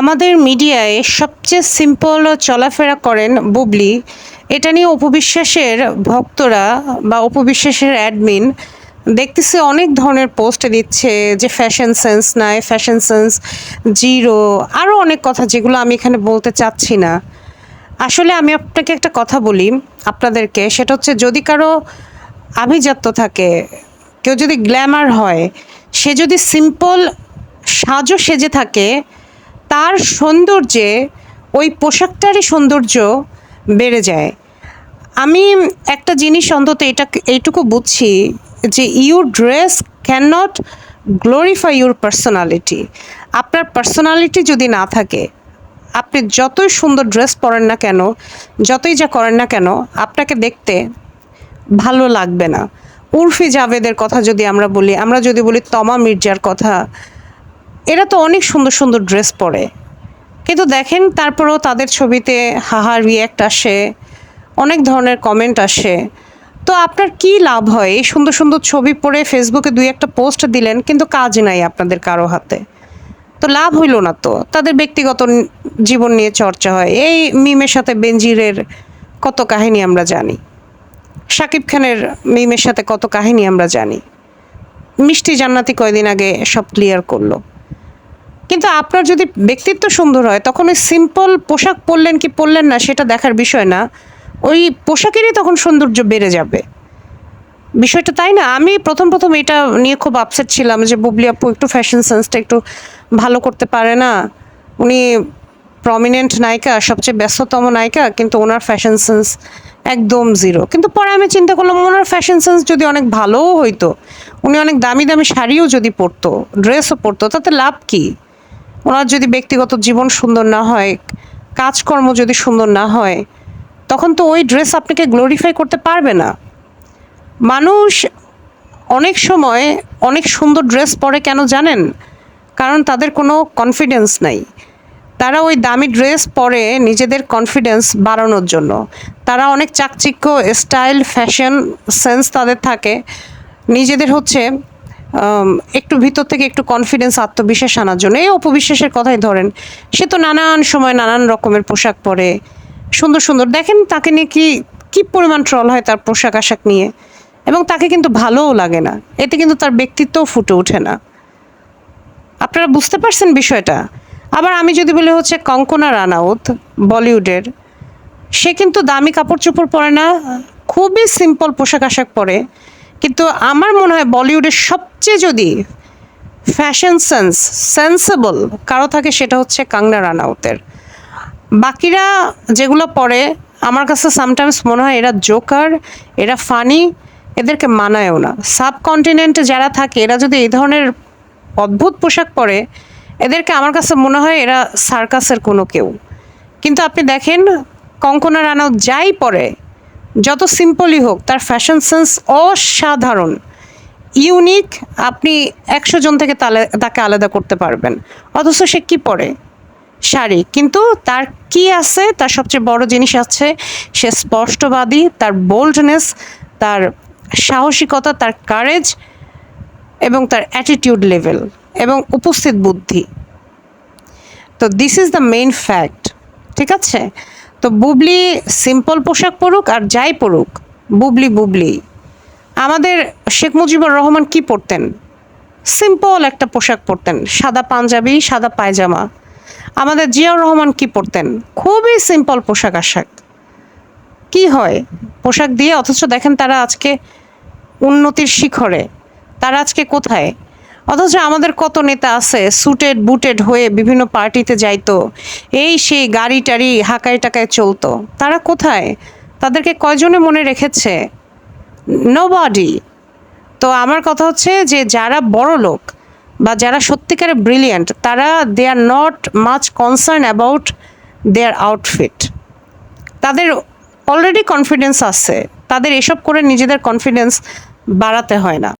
আমাদের মিডিয়ায় সবচেয়ে সিম্পল চলাফেরা করেন বুবলি। এটা নিয়ে উপবিশ্বাসের ভক্তরা বা উপবিশ্বাসের অ্যাডমিন দেখতেছি অনেক ধরনের পোস্ট দিচ্ছে যে ফ্যাশন সেন্স নাই ফ্যাশন সেন্স জিরো আরও অনেক কথা যেগুলো আমি এখানে বলতে চাচ্ছি না। আসলে আমি আপনাকে একটা কথা বলি আপনাদেরকে, সেটা হচ্ছে যদি কারও আভিজাত্য থাকে, কেউ যদি গ্ল্যামার হয়, সে যদি সিম্পল সাজও সেজে থাকে তার সৌন্দর্যে, ওই পোশাকটারই সৌন্দর্য বেড়ে যায়। আমি একটা জিনিস অন্তত এটা এইটুকু বুঝছি যে your dress can not glorify your personality আপনার পার্সোনালিটি যদি না থাকে, আপনি যতই সুন্দর ড্রেস পরেন না কেন, যতই যা করেন না কেন, আপনাকে দেখতে ভালো লাগবে না। উর্ফি জাভেদের কথা যদি আমরা বলি, আমরা যদি বলি তমা মির্জার কথা এরা তো অনেক সুন্দর সুন্দর ড্রেস পরে। কিন্তু দেখেন তারপরেও তাদের ছবিতে হাহা রিয়্যাক্ট আসে, অনেক ধরনের কমেন্ট আসে। তো আপনার কি লাভ হয়? এই সুন্দর সুন্দর ছবি পরে ফেসবুকে দুই একটা পোস্ট দিলেন, কিন্তু কাজ নাই আপনাদের কারও হাতে। তো লাভ হইল না তো? তাদের ব্যক্তিগত জীবন নিয়ে চর্চা হয়। এই মিমের সাথে বেনজিরের কত কাহিনী আমরা জানি। শাকিব খানের মিমের সাথে কত কাহিনী আমরা জানি। মিষ্টি জান্নাতি কয়দিন আগে সব ক্লিয়ার করল। কিন্তু আপনার যদি ব্যক্তিত্ব সুন্দর হয়, তখন ওই সিম্পল পোশাক পরলেন কি পরলেন না সেটা দেখার বিষয় না। ওই পোশাকেরই তখন সৌন্দর্য বেড়ে যাবে। বিষয়টা তাই না? আমি প্রথম প্রথম এটা নিয়ে খুব আপসেট ছিলাম যে, বুবলি আপু, একটু ফ্যাশন সেন্সটা একটু ভালো করতে পারে না। উনি প্রমিনেন্ট নায়িকা, সবচেয়ে ব্যস্ততম নায়িকা, কিন্তু ওনার ফ্যাশন সেন্স একদম জিরো কিন্তু পরে আমি চিন্তা করলাম, ওনার ফ্যাশন সেন্স যদি অনেক ভালোও হইতো, উনি অনেক দামি দামি শাড়িও যদি পরতো ড্রেসও পরতো, তাতে লাভ কী? ওনার যদি ব্যক্তিগত জীবন সুন্দর না হয়, কাজকর্ম যদি সুন্দর না হয়, তখন তো ওই ড্রেস আপনাকে গ্লোরিফাই করতে পারবে না। মানুষ অনেক সময় অনেক সুন্দর ড্রেস পরে কেন জানেন? কারণ তাদের কোনো কনফিডেন্স নাই। তারা ওই দামি ড্রেস পরে নিজেদের কনফিডেন্স বাড়ানোর জন্য। তারা অনেক চাকচিক্য স্টাইল ফ্যাশন সেন্স তাদের থাকে। নিজেদের হচ্ছে একটু ভিতর থেকে একটু কনফিডেন্স আত্মবিশ্বাস আনার জন্য। এই অপবিশ্বাসের কথাই ধরেন, সে তো নানান সময় নানান রকমের পোশাক পরে, সুন্দর সুন্দর। দেখেন তাকে নিয়ে কি কি পরিমাণ ট্রল হয় তার পোশাক আশাক নিয়ে। এবং তাকে কিন্তু ভালোও লাগে না। এতে কিন্তু তার ব্যক্তিত্বও ফুটে ওঠে না। আপনারা বুঝতে পারছেন বিষয়টা? আবার আমি যদি বলি হচ্ছে কঙ্কনা রানাউত, বলিউডের, সে কিন্তু দামি কাপড় চোপড় পরে না, খুবই সিম্পল পোশাক আশাক পরে। কিন্তু আমার মনে হয় বলিউডের সবচেয়ে যদি ফ্যাশন সেন্স সেন্সেবল কারও থাকে সেটা হচ্ছে কাংনা রানাউতের। বাকিরা যেগুলো পরে আমার কাছে সামটাইমস মনে হয় এরা জোকার এরা ফানি এদেরকে মানায়ও না। সাবকন্টিনেন্টে যারা থাকে, এরা যদি এই ধরনের অদ্ভুত পোশাক পরে, এদেরকে আমার কাছে মনে হয় এরা সার্কাসের কোনো কেউ। কিন্তু আপনি দেখেন, কঙ্কনা রানাও যাই পরে যত সিম্পলই হোক, তার ফ্যাশন সেন্স অসাধারণ। ইউনিক আপনি একশো জন থেকে তালে, তাকে আলাদা করতে পারবেন। অথচ সে কী পরে? শাড়ি। কিন্তু তার কি আছে? তার সবচেয়ে বড় জিনিস আছে, সে স্পষ্টবাদী, তার বোল্ডনেস তার সাহসিকতা, তার কারেজ এবং তার অ্যাটিটিউড লেভেল এবং উপস্থিত বুদ্ধি। তো this is the main fact ঠিক আছে? তো বুবলি সিম্পল পোশাক পরুক আর যাই পরুক, বুবলি বুবলি। আমাদের শেখ মুজিবুর রহমান কি পরতেন? সিম্পল একটা পোশাক পরতেন, সাদা পাঞ্জাবি, সাদা পায়জামা। আমাদের জিয়াউর রহমান কি পরতেন? খুবই সিম্পল পোশাক আশাক। কি হয়? পোশাক দিয়ে, অথচ দেখেন তারা আজকে উন্নতির শিখরে। তারা আজকে কোথায়? অথচ আমাদের কত নেতা আছে সুটেড বুটেড হয়ে বিভিন্ন পার্টিতে যাইতো, এই সেই গাড়ি টাড়ি হাঁকায় টাকায় চলতো। তারা কোথায়? তাদেরকে কয়জনে মনে রেখেছে? নোবডি তো আমার কথা হচ্ছে যে যারা বড় লোক বা যারা সত্যিকারে ব্রিলিয়ান্ট তারা they are not much concern about their outfit তাদের অলরেডি কনফিডেন্স আছে। তাদের এসব করে নিজেদের কনফিডেন্স বাড়াতে হয় না।